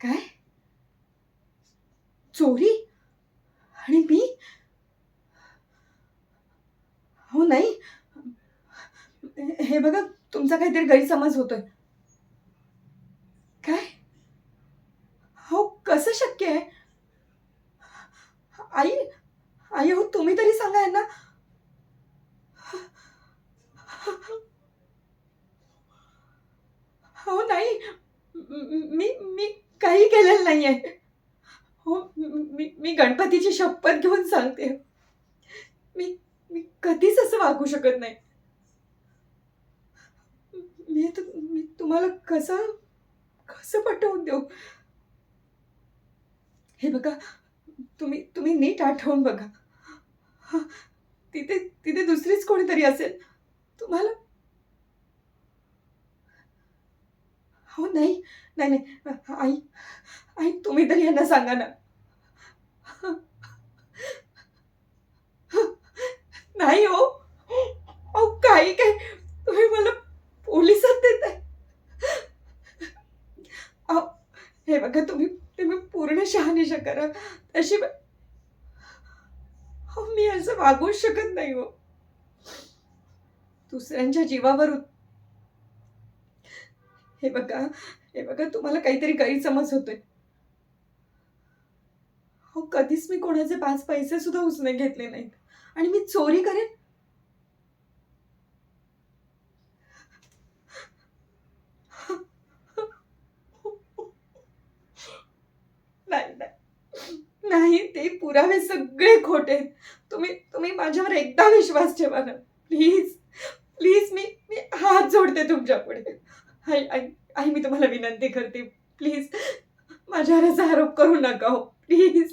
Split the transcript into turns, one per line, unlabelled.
काय? चोरी? आणि मी? हो नाही. हे बघा तुमचा काहीतरी गैरसमज होतोय. काय? हो कसं शक्य आहे? आई आई हो तुम्ही तरी सांगा यांना. हो नाही. मी मी काही केलेलं नाहीये. हो मी मी गणपतीची शपथ घेऊन सांगते. मी मी कधीच असं वागू शकत नाही. मी मी तुम्हाला कसं कसं पटवून देऊ? हे बघा तुम्ही तुम्ही नीट आठवून बघा. तिथे तिथे दुसरीच कोणीतरी असेल. तुम्हाला नाही नाही नाही. आई आई तुम्ही तरी यांना सांगा ना. नाही हो. अहो काही काय तुम्ही मला पोलिसात देताय अहो, हे बघा तुम्ही तुम्ही पूर्ण शहानिशा करा. तशी मी असं वागूच शकत नाही हो. दुसऱ्यांच्या जीवावर उत्तर हे बघा हे बघा तुम्हाला काहीतरी गैरसमज होतोय. हो कधीच मी कोणाचे पाच पैसे सुद्धा उसने घेतले नाहीत. आणि मी चोरी करेन? नाही नाही. ते पुरावे सगळे खोटे तुम्ही तुम्ही माझ्यावर एकदा विश्वास ठेवा ना. प्लीज प्लीज मी मी हात जोडते तुमच्यापुढे. आई आई आई मी तुम्हाला विनंती करते. प्लीज माझ्यावर असा आरोप करू नका हो. प्लीज